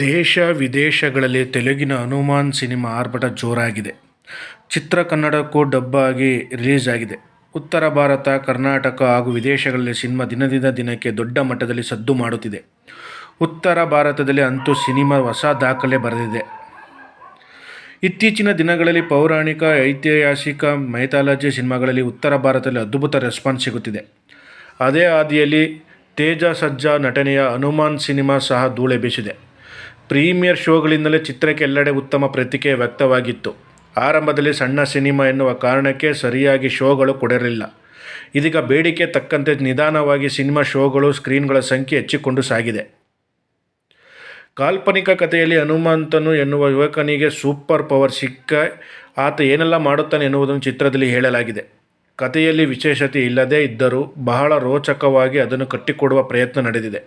ದೇಶ ವಿದೇಶಗಳಲ್ಲಿ ತೆಲುಗಿನ ಹನುಮಾನ್ ಸಿನಿಮಾ ಆರ್ಭಟ ಜೋರಾಗಿದೆ. ಚಿತ್ರ ಕನ್ನಡಕ್ಕೂ ಡಬ್ ಆಗಿ ರಿಲೀಸ್ ಆಗಿದೆ. ಉತ್ತರ ಭಾರತ, ಕರ್ನಾಟಕ ಹಾಗೂ ವಿದೇಶಗಳಲ್ಲಿ ಸಿನಿಮಾ ದಿನದಿಂದ ದಿನಕ್ಕೆ ದೊಡ್ಡ ಮಟ್ಟದಲ್ಲಿ ಸದ್ದು ಮಾಡುತ್ತಿದೆ. ಉತ್ತರ ಭಾರತದಲ್ಲಿ ಅಂತೂ ಸಿನಿಮಾ ಹೊಸ ದಾಖಲೆ ಬರೆದಿದೆ. ಇತ್ತೀಚಿನ ದಿನಗಳಲ್ಲಿ ಪೌರಾಣಿಕ, ಐತಿಹಾಸಿಕ, ಮೈಥಾಲಜಿ ಸಿನಿಮಾಗಳಲ್ಲಿ ಉತ್ತರ ಭಾರತದಲ್ಲಿ ಅದ್ಭುತ ರೆಸ್ಪಾನ್ಸ್ ಸಿಗುತ್ತಿದೆ. ಅದೇ ಹಾದಿಯಲ್ಲಿ ತೇಜ ಸಜ್ಜಾ ನಟನೆಯ ಹನುಮಾನ್ ಸಿನಿಮಾ ಸಹ ಧೂಳೆ ಬೀಸಿದೆ. ಪ್ರೀಮಿಯರ್ ಶೋಗಳಿಂದಲೇ ಚಿತ್ರಕ್ಕೆ ಎಲ್ಲೆಡೆ ಉತ್ತಮ ಪ್ರತಿಕ್ರಿಯೆ ವ್ಯಕ್ತವಾಗಿತ್ತು. ಆರಂಭದಲ್ಲಿ ಸಣ್ಣ ಸಿನಿಮಾ ಎನ್ನುವ ಕಾರಣಕ್ಕೆ ಸರಿಯಾಗಿ ಶೋಗಳು ಕೊಡಿರಲಿಲ್ಲ ಇದೀಗ ಬೇಡಿಕೆ ತಕ್ಕಂತೆ ನಿಧಾನವಾಗಿ ಸಿನಿಮಾ ಶೋಗಳು ಸ್ಕ್ರೀನ್ಗಳ ಸಂಖ್ಯೆ ಹೆಚ್ಚಿಕೊಂಡು ಸಾಗಿದೆ. ಕಾಲ್ಪನಿಕ ಕಥೆಯಲ್ಲಿ ಹನುಮಂತನು ಎನ್ನುವ ಯುವಕನಿಗೆ ಸೂಪರ್ ಪವರ್ ಸಿಕ್ಕ ಆತ ಏನೆಲ್ಲ ಮಾಡುತ್ತಾನೆ ಎನ್ನುವುದನ್ನು ಚಿತ್ರದಲ್ಲಿ ಹೇಳಲಾಗಿದೆ. ಕಥೆಯಲ್ಲಿ ವಿಶೇಷತೆ ಇಲ್ಲದೇ ಇದ್ದರೂ ಬಹಳ ರೋಚಕವಾಗಿ ಅದನ್ನು ಕಟ್ಟಿಕೊಡುವ ಪ್ರಯತ್ನ ನಡೆದಿದೆ.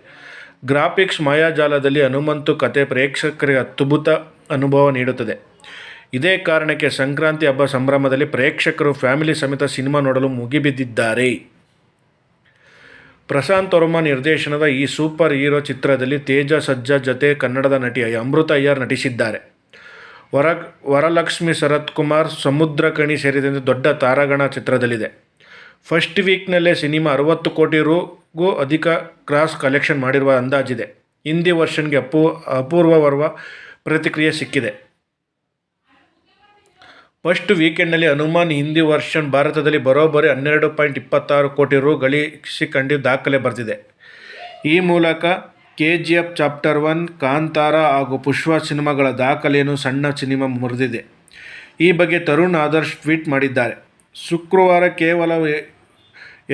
ಗ್ರಾಫಿಕ್ಸ್ ಮಾಯಾಜಾಲದಲ್ಲಿ ಹನುಮಂತು ಕತೆ ಪ್ರೇಕ್ಷಕರಿಗೆ ಅದ್ಭುತ ಅನುಭವ ನೀಡುತ್ತದೆ. ಇದೇ ಕಾರಣಕ್ಕೆ ಸಂಕ್ರಾಂತಿ ಹಬ್ಬ ಸಂಭ್ರಮದಲ್ಲಿ ಪ್ರೇಕ್ಷಕರು ಫ್ಯಾಮಿಲಿ ಸಮೇತ ಸಿನಿಮಾ ನೋಡಲು ಮುಗಿಬಿದ್ದಿದ್ದಾರೆ. ಪ್ರಶಾಂತ್ ವರ್ಮ ನಿರ್ದೇಶನದ ಈ ಸೂಪರ್ ಹೀರೋ ಚಿತ್ರದಲ್ಲಿ ತೇಜ ಸಜ್ಜಾ ಜತೆ ಕನ್ನಡದ ನಟಿ ಅಮೃತ ಅಯ್ಯರ್ ನಟಿಸಿದ್ದಾರೆ. ವರ, ವರಲಕ್ಷ್ಮಿ ಶರತ್ ಕುಮಾರ್ ಸಮುದ್ರಕಣಿ ಸೇರಿದಂತೆ ದೊಡ್ಡ ತಾರಾಗಣ ಚಿತ್ರದಲ್ಲಿದೆ. ಫಸ್ಟ್ ವೀಕ್ನಲ್ಲೇ ಸಿನಿಮಾ ಅರವತ್ತು ಕೋಟಿ ರುಗೂ ಅಧಿಕ ಕ್ರಾಸ್ ಕಲೆಕ್ಷನ್ ಮಾಡಿರುವ ಅಂದಾಜಿದೆ. ಹಿಂದಿ ವರ್ಷನ್ಗೆ ಅಪೂ, ಅಪೂರ್ವವರ್ವ ಪ್ರತಿಕ್ರಿಯೆ ಸಿಕ್ಕಿದೆ. ಫಸ್ಟ್ ವೀಕೆಂಡ್ನಲ್ಲಿ ಹನುಮಾನ್ ಹಿಂದಿ ವರ್ಷನ್ ಭಾರತದಲ್ಲಿ ಬರೋಬ್ಬರಿ ಹನ್ನೆರಡು ಪಾಯಿಂಟ್ ಇಪ್ಪತ್ತಾರು ಕೋಟಿ ರು ಗಳಿಸಿಕೊಂಡು ದಾಖಲೆ ಬರೆದಿದೆ. ಈ ಮೂಲಕ K G F chapter one, Kantara ಹಾಗೂ ಪುಷ್ಪ ಸಿನಿಮಾಗಳ ದಾಖಲೆಯನ್ನು ಸಣ್ಣ ಸಿನಿಮಾ ಮುರಿದಿದೆ. ಈ ಬಗ್ಗೆ ತರುಣ್ ಆದರ್ಶ್ ಟ್ವೀಟ್ ಮಾಡಿದ್ದಾರೆ. ಶುಕ್ರವಾರ ಕೇವಲ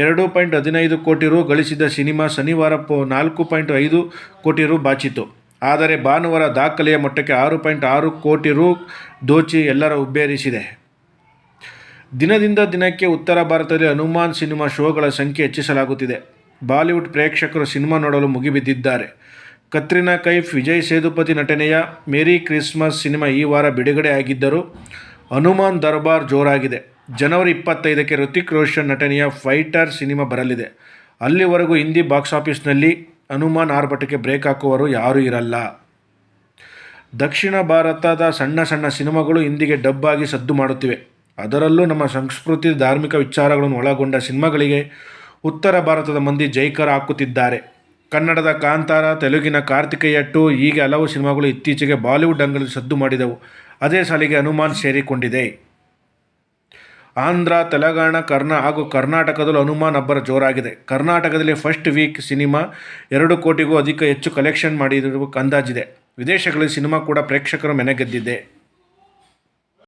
ಎರಡು ಪಾಯಿಂಟ್ ಹದಿನೈದು ಕೋಟಿ ರು ಗಳಿಸಿದ ಸಿನಿಮಾ ಶನಿವಾರ ಪೊ ನಾಲ್ಕು ಪಾಯಿಂಟ್ ಐದು ಕೋಟಿ ರು ಬಾಚಿತು ಆದರೆ ಭಾನುವಾರ ದಾಖಲೆಯ ಮಟ್ಟಕ್ಕೆ ಆರು ಪಾಯಿಂಟ್ ಆರು ಕೋಟಿ ರು ದೋಚಿ ಎಲ್ಲರ ಉಬ್ಬೇರಿಸಿದೆ ದಿನದಿಂದ ದಿನಕ್ಕೆ ಉತ್ತರ ಭಾರತದಲ್ಲಿ ಹನುಮಾನ್ ಸಿನಿಮಾ ಶೋಗಳ ಸಂಖ್ಯೆ ಹೆಚ್ಚಿಸಲಾಗುತ್ತಿದೆ. ಬಾಲಿವುಡ್ ಪ್ರೇಕ್ಷಕರು ಸಿನಿಮಾ ನೋಡಲು ಮುಗಿಬಿದ್ದಿದ್ದಾರೆ. ಕತ್ರಿನಾ ಕೈಫ್, ವಿಜಯ್ ಸೇದುಪತಿ ನಟನೆಯ ಮೇರಿ ಕ್ರಿಸ್ಮಸ್ ಸಿನಿಮಾ ಈ ವಾರ ಬಿಡುಗಡೆ ಆಗಿದ್ದರೂ ಹನುಮಾನ್ ದರ್ಬಾರ್ ಜೋರಾಗಿದೆ. ಜನವರಿ ಇಪ್ಪತ್ತೈದಕ್ಕೆ ಋತಿಕ್ ರೋಷನ್ ನಟನೆಯ ಫೈಟರ್ ಸಿನಿಮಾ ಬರಲಿದೆ. ಅಲ್ಲಿವರೆಗೂ ಹಿಂದಿ ಬಾಕ್ಸ್ ಆಫೀಸ್ನಲ್ಲಿ ಹನುಮಾನ್ ಆರ್ಭಟಕ್ಕೆ ಬ್ರೇಕ್ ಹಾಕುವವರು ಯಾರೂ ಇರಲ್ಲ. ದಕ್ಷಿಣ ಭಾರತದ ಸಣ್ಣ ಸಣ್ಣ ಸಿನಿಮಾಗಳು ಹಿಂದಿಗೆ ಡಬ್ ಆಗಿ ಸದ್ದು ಮಾಡುತ್ತಿವೆ. ಅದರಲ್ಲೂ ನಮ್ಮ ಸಂಸ್ಕೃತಿ ಧಾರ್ಮಿಕ ವಿಚಾರಗಳನ್ನು ಒಳಗೊಂಡ ಸಿನಿಮಾಗಳಿಗೆ ಉತ್ತರ ಭಾರತದ ಮಂದಿ ಜೈಕಾರ ಹಾಕುತ್ತಿದ್ದಾರೆ. ಕನ್ನಡದ ಕಾಂತಾರ, ತೆಲುಗಿನ ಕಾರ್ತಿಕೇಯ ಟು ಹೀಗೆ ಹಲವು ಸಿನಿಮಾಗಳು ಇತ್ತೀಚೆಗೆ ಬಾಲಿವುಡ್ ಅಂಗಲ್ಲಿ ಸದ್ದು ಮಾಡಿದವು. ಅದೇ ಸಾಲಿಗೆ ಹನುಮಾನ್ ಸೇರಿಕೊಂಡಿದೆ. ಆಂಧ್ರ, ತೆಲಂಗಾಣ, ಕರ್ನಾ ಹಾಗೂ ಕರ್ನಾಟಕದಲ್ಲೂ ಹನುಮಾನ್ ಅಬ್ಬರ ಜೋರಾಗಿದೆ. ಕರ್ನಾಟಕದಲ್ಲಿ ಫಸ್ಟ್ ವೀಕ್ ಸಿನಿಮಾ ಎರಡು ಕೋಟಿಗೂ ಅಧಿಕ ಹೆಚ್ಚು ಕಲೆಕ್ಷನ್ ಮಾಡಿರುವ ಅಂದಾಜಿದೆ. ವಿದೇಶಗಳಲ್ಲಿ ಸಿನಿಮಾ ಕೂಡ ಪ್ರೇಕ್ಷಕರು ಮೆನೆಗೆದ್ದಿದೆ